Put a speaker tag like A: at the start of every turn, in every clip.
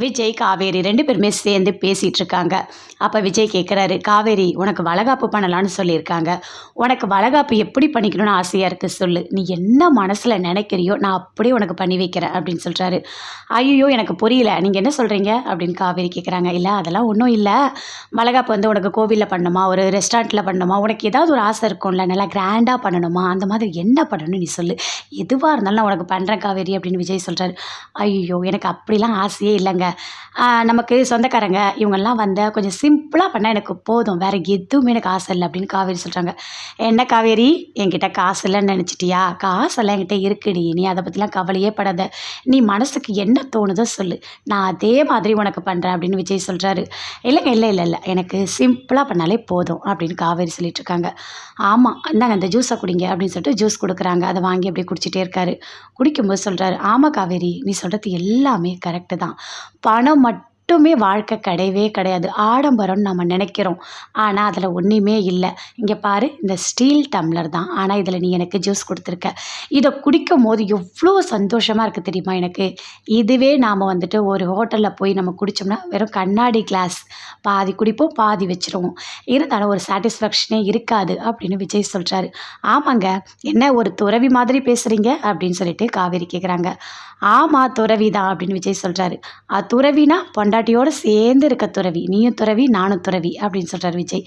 A: விஜய் காவேரி ரெண்டு பேருமே சேர்ந்து பேசிகிட்டு இருக்காங்க அப்போ விஜய் கேட்குறாரு காவேரி உனக்கு வளகாப்பு பண்ணலான்னு சொல்லியிருக்காங்க. உனக்கு வளகாப்பு எப்படி பண்ணிக்கணும்னு ஆசையாக இருக்குது சொல்லு. நீ என்ன மனசில் நினைக்கிறியோ நான் அப்படியே உனக்கு பண்ணி வைக்கிறேன் அப்படின்னு சொல்கிறாரு ஐயோ எனக்கு புரியல. நீங்கள் என்ன சொல்கிறீங்க அப்படின்னு காவேரி கேட்குறாங்க இல்லை அதெல்லாம் ஒன்றும் இல்லை. வளகாப்பு வந்து உனக்கு கோவிலில் பண்ணணுமா? ஒரு ரெஸ்டாரண்ட்டில் பண்ணணுமா? உனக்கு ஏதாவது ஒரு ஆசை இருக்கும்ல நல்லா கிராண்டாக பண்ணணுமா? அந்த மாதிரி என்ன பண்ணணும்னு நீ சொல்லு. எதுவாக இருந்தாலும் நான் உனக்கு பண்ணுறேன் காவேரி அப்படின்னு விஜய் சொல்கிறாரு ஐயோ எனக்கு அப்படிலாம் ஆசையே இல்லைங்க. ஆஹ் நமக்கு சொந்தக்காரங்க இவங்கெல்லாம் வந்து கொஞ்சம் சிம்பிளாக பண்ணால் எனக்கு போதும். வேறு எதுவுமே எனக்கு ஆசை இல்லை அப்படின்னு காவேரி சொல்கிறாங்க என்ன காவேரி? என்கிட்ட காசு இல்லைன்னு நினச்சிட்டியா? காசெல்லாம் என்கிட்ட இருக்குடி. நீ அதை பற்றிலாம் கவலையே படாத. நீ மனசுக்கு என்ன தோணுதோ சொல்லு. நான் அதே மாதிரி உனக்கு பண்ணுறேன் அப்படின்னு விஜய் சொல்கிறாரு இல்லைங்க இல்லை இல்லை இல்லை. எனக்கு சிம்பிளாக பண்ணாலே போதும் அப்படின்னு காவேரி சொல்லிட்டு இருக்காங்க. ஆமாம் இந்தாங்க அந்த ஜூஸை குடிங்க அப்படின்னு சொல்லிட்டு ஜூஸ் கொடுக்குறாங்க. அதை வாங்கி அப்படியே குடிச்சிட்டே இருக்காரு. குடிக்கும்போது சொல்கிறாரு ஆமாம் காவேரி நீ சொல்கிறது எல்லாமே கரெக்டு தான். பணம் மட்டும் வாழ்க்கை கிடையவே கிடையாது. ஆடம்பரம்னு நம்ம நினைக்கிறோம். ஆனால் அதில் ஒன்றுமே இல்லை. இங்கே பாரு இந்த ஸ்டீல் டம்ளர் தான். ஆனால் இதில் நீ எனக்கு ஜூஸ் கொடுத்துருக்க. இதை குடிக்கும் போது எவ்வளோ சந்தோஷமாக இருக்குது தெரியுமா எனக்கு? இதுவே நாம் வந்துட்டு ஒரு ஹோட்டலில் போய் நம்ம குடித்தோம்னா வெறும் கண்ணாடி கிளாஸ் பாதி குடிப்போம் பாதி வச்சுருவோம். இருந்தாலும் ஒரு சாட்டிஸ்ஃபேக்ஷனே இருக்காது அப்படின்னு விஜய் சொல்கிறாரு ஆமாங்க. என்ன ஒரு துறவி மாதிரி பேசுகிறீங்க அப்படின்னு சொல்லிட்டு காவேரி கேட்குறாங்க ஆமாம் துறவி தான் அப்படின்னு விஜய் சொல்கிறாரு துறவினா பொண்டாட்டியோடு சேர்ந்து இருக்க துறவி நீயும் துறவி நானும் துறவி அப்படின்னு சொல்கிறார் விஜய்.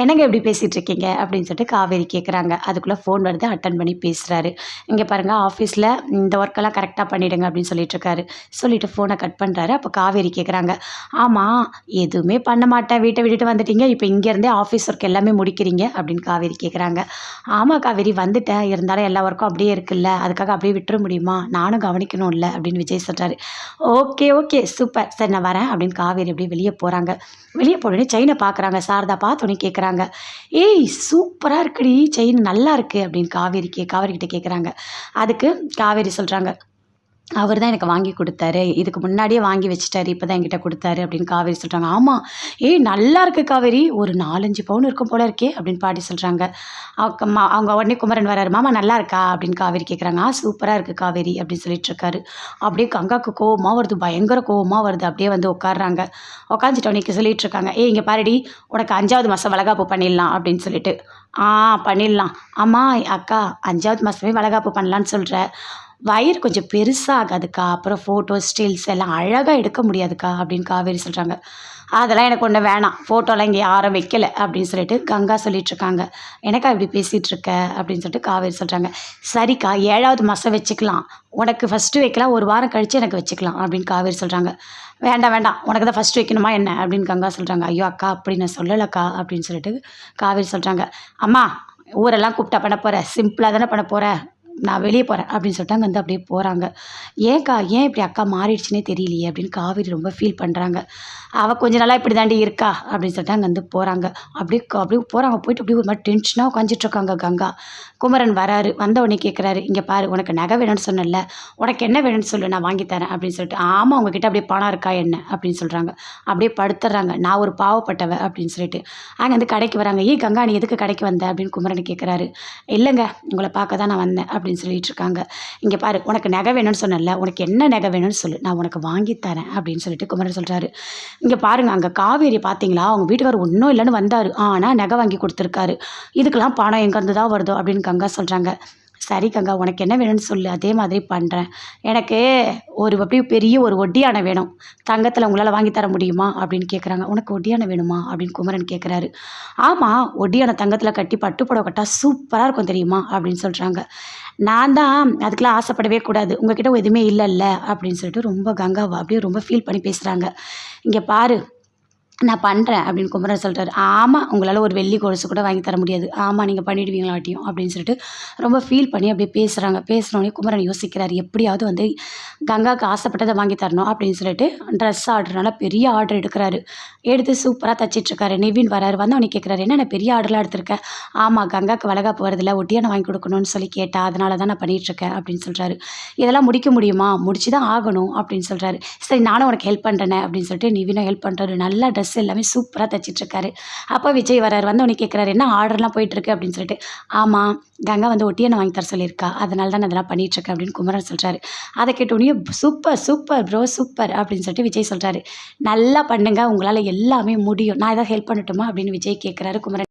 A: என்னங்க எப்படி பேசிகிட்டு இருக்கீங்க? அப்படின்னு சொல்லிட்டு காவேரி கேட்குறாங்க அதுக்குள்ளே ஃபோன் வருது அட்டன் பண்ணி பேசுகிறாரு இங்கே பாருங்கள் ஆஃபீஸில் இந்த ஒர்க்கெல்லாம் கரெக்டாக பண்ணிவிடுங்க அப்படின்னு சொல்லிட்டு இருக்காரு. சொல்லிட்டு ஃபோனை கட் பண்ணுறாரு அப்போ காவேரி கேட்குறாங்க ஆமாம் எதுவுமே பண்ண மாட்டேன். வீட்டை விட்டுட்டு வந்துட்டீங்க. இப்போ இங்கேருந்தே ஆஃபீஸ் ஒர்க் எல்லாமே முடிக்கிறீங்க. அப்படின்னு காவேரி கேட்குறாங்க ஆமாம் காவேரி வந்துட்டேன். இருந்தாலும் எல்லா ஒர்க்கும் அப்படியே இருக்குல்ல. அதுக்காக அப்படியே விட்டுற முடியுமா? நானும் கவனிக்கணும் இல்லை அப்படின்னு விஜய் சொல்கிறாரு ஓகே ஓகே. சூப்பர். சரி நான் வரேன். அப்படின்னு காவேரி அப்படியே வெளியே போகிறாங்க வெளியே போனோடனே செயினை பார்க்குறாங்க சாரதா பார்த்தோன்னே கேட்குறாங்க ஏய் சூப்பராக இருக்குடி செயின் நல்லா இருக்குது அப்படின்னு காவேரி கே காவேரிக்கிட்ட கேட்குறாங்க அதுக்கு காவேரி சொல்கிறாங்க அவர் தான் எனக்கு வாங்கி கொடுத்தாரு. இதுக்கு முன்னாடியே வாங்கி வச்சுட்டாரு. இப்போ தான் என்கிட்ட கொடுத்தாரு அப்படின்னு காவேரி சொல்கிறாங்க ஆமாம் ஏய் நல்லா இருக்கு காவேரி. ஒரு நாலஞ்சு பவுன் இருக்கும் போல இருக்கே அப்படின்னு பாட்டி சொல்கிறாங்க அவங்க உடனே குமரன் வராரு. மாமா நல்லா இருக்கா? அப்படின்னு காவேரி கேட்குறாங்க ஆ சூப்பராக இருக்குது காவேரி. அப்படின்னு சொல்லிட்டு இருக்காரு. அப்படியே கங்காக்கு கோவமாக வருது. பயங்கர கோவமாக வருது. அப்படியே வந்து உட்காடுறாங்க உட்காந்துட்டு உனக்கு சொல்லிட்டு இருக்காங்க. ஏய் இங்கே பாருடி. உனக்கு அஞ்சாவது மாதம் வளகாப்பு பண்ணிடலாம். அப்படின்னு சொல்லிட்டு. ஆ பண்ணிடலாம். ஆமாம் அக்கா. அஞ்சாவது மாதமே வளகாப்பு பண்ணலான்னு சொல்கிற வயிறு கொஞ்சம் பெருசாகாதுக்கா. அப்புறம் ஃபோட்டோ ஸ்டில்ஸ் எல்லாம் அழகாக எடுக்க முடியாதுக்கா அப்படின்னு காவேரி சொல்கிறாங்க அதெல்லாம் எனக்கு ஒன்று வேணாம். ஃபோட்டோலாம் இங்கே யாரும் வைக்கல அப்படின்னு சொல்லிட்டு கங்கா சொல்லிகிட்ருக்காங்க எனக்கா இப்படி பேசிகிட்டு இருக்க? அப்படின்னு சொல்லிட்டு காவேரி சொல்கிறாங்க சரிக்கா ஏழாவது மாதம் வச்சுக்கலாம். உனக்கு ஃபஸ்ட்டு வைக்கலாம். ஒரு வாரம் கழித்து எனக்கு வச்சுக்கலாம். அப்படின்னு காவேரி சொல்கிறாங்க வேண்டாம் வேண்டாம். உனக்கு தான் ஃபஸ்ட்டு வைக்கணுமா என்ன? அப்படின்னு கங்கா சொல்கிறாங்க ஐயோ அக்கா அப்படி நான் சொல்லலைக்கா. அப்படின்னு சொல்லிட்டு காவேரி சொல்கிறாங்க அம்மா ஊரெல்லாம் கூப்பிட்டா பண்ண போகிற சிம்பிளாக தானே பண்ண போகிற நான் வெளியே போகிறேன் அப்படின்னு சொல்லிட்டு அங்கே வந்து அப்படியே போகிறாங்க ஏன்க்கா ஏன் இப்படி அக்கா மாறிடுச்சுனே தெரியலையே அப்படின்னு காவேரி ரொம்ப ஃபீல் பண்ணுறாங்க அவள் கொஞ்ச நாளாக இப்படி தாண்டி இருக்கா? அப்படின்னு சொல்லிட்டு அங்கே வந்து போகிறாங்க அப்படியே அப்படியே போகிறாங்க போயிட்டு அப்படியே ஒரு மாதிரி டென்ஷனாக உட்காந்துட்ருக்காங்க கங்கா. குமரன் வராரு. வந்த உடனே கேட்குறாரு இங்கே பாரு உனக்கு நகை வேணும்னு சொன்னல உனக்கு என்ன வேணும்னு சொல்லு நான் வாங்கி தரேன் அப்படின்னு சொல்லிட்டு. ஆமாம் உங்ககிட்ட அப்படியே பணம் இருக்கா என்ன? அப்படின்னு சொல்கிறாங்க அப்படியே படுத்துடுறாங்க நான் ஒரு பாவப்பட்டவ அப்படின்னு சொல்லிட்டு. அங்கே வந்து கடைக்கு வராங்க. ஏய் கங்கா நீ எதுக்கு கடைக்கு வந்த? அப்படின்னு குமரன் கேட்குறாரு இல்லைங்க உங்களை பார்க்க தான் நான் வந்தேன் அப்படின்னு அப்படின்னு சொல்லிட்டு இருக்காங்க. இங்கே பாரு உனக்கு நகை வேணும்னு சொன்னல உனக்கு என்ன நகை வேணும்னு சொல்லு. நான் உனக்கு வாங்கி தரேன் அப்படின்னு சொல்லிட்டு குமரன் சொல்கிறாரு இங்கே பாருங்க அங்கே காவேரி பார்த்தீங்களா அவங்க வீட்டுக்காரர் ஒன்றும் இல்லைன்னு வந்தார். ஆனால் நகை வாங்கி கொடுத்துருக்காரு. இதுக்கெல்லாம் பணம் எங்கேருந்து தான் வருதோ அப்படின்னு கங்கா சொல்கிறாங்க சரி கங்கா உனக்கு என்ன வேணும்னு சொல்லு அதே மாதிரி பண்ணுறேன் எனக்கு ஒரு அப்படியே பெரிய ஒரு ஒட்டியானை வேணும். தங்கத்தில் உங்களால் வாங்கி தர முடியுமா? அப்படின்னு கேட்குறாங்க உனக்கு ஒட்டியானை வேணுமா? அப்படின்னு குமரன் கேட்குறாரு ஆமாம் ஒட்டியானை தங்கத்தில் கட்டி பட்டு கட்டால் கட்டா சூப்பராக இருக்கும் தெரியுமா? அப்படின்னு சொல்கிறாங்க நான் தான் அதுக்கெல்லாம் ஆசைப்படவே கூடாது. உங்ககிட்ட எதுவுமே இல்லைல்ல அப்படின்னு சொல்லிட்டு ரொம்ப கங்காவை அப்படியே ரொம்ப ஃபீல் பண்ணி பேசுகிறாங்க இங்கே பாரு நான் பண்ணுறேன் அப்படின்னு குமரன் சொல்கிறாரு ஆமாம் உங்களால் ஒரு வெள்ளி கொலுசு கூட வாங்கி தர முடியாது. ஆமாம் நீங்கள் பண்ணிடுவீங்களாட்டியும் அப்படின்னு சொல்லிட்டு ரொம்ப ஃபீல் பண்ணி அப்படியே பேசுகிறாங்க பேசுனோடனே குமரன் யோசிக்கிறார் எப்படியாவது வந்து கங்காவுக்கு ஆசைப்பட்டதை வாங்கி தரணும் அப்படின்னு சொல்லிட்டு ட்ரெஸ் ஆர்டர்னால பெரிய ஆர்டர் எடுக்கிறாரு. எடுத்து சூப்பராக தச்சிட்ருக்காரு நிவின் வராரு. வந்து அவனை கேட்குறாரு என்ன நான் பெரிய ஆர்டர்லாம் எடுத்திருக்கேன் ஆமாம் கங்காவுக்கு வழகா போகிறதில்ல ஒட்டியான வாங்கி கொடுக்கணும்னு சொல்லி கேட்டா அதனால தான் நான் பண்ணிகிட்ருக்கேன் அப்படின்னு சொல்கிறாரு இதெல்லாம் முடிக்க முடியுமா? முடிச்சு தான் ஆகணும் அப்படின்னு சொல்கிறாரு சரி நானும் உனக்கு ஹெல்ப் பண்ணுறேன் அப்படின்னு சொல்லிட்டு நிவினை ஹெல்ப் பண்ணுறாரு நல்லா ட்ரெஸ் எல்லாமே சூப்பராக தச்சிட்ருக்காரு அப்போ விஜய் வராரு. வந்தவொடனே கேட்குறாரு என்ன ஆர்டர்லாம் போயிட்டுருக்கு? அப்படின்னு சொல்லிட்டு ஆமாம் கங்கா வந்து ஒட்டியான வாங்கி தர சொல்லியிருக்கா. அதனால தான் நான் இதெல்லாம் பண்ணிகிட்ருக்கேன் அப்படின்னு குமரன் சொல்கிறாரு அதை ஐயோ சூப்பர் சூப்பர் ப்ரோ சூப்பர் அப்படின்னு சொல்லிட்டு விஜய் சொல்கிறாரு நல்லா பண்ணுங்க உங்களால் எல்லாமே முடியும். நான் ஏதாவது ஹெல்ப் பண்ணட்டுமா அப்படின்னு விஜய் கேட்குறாரு குமரன்.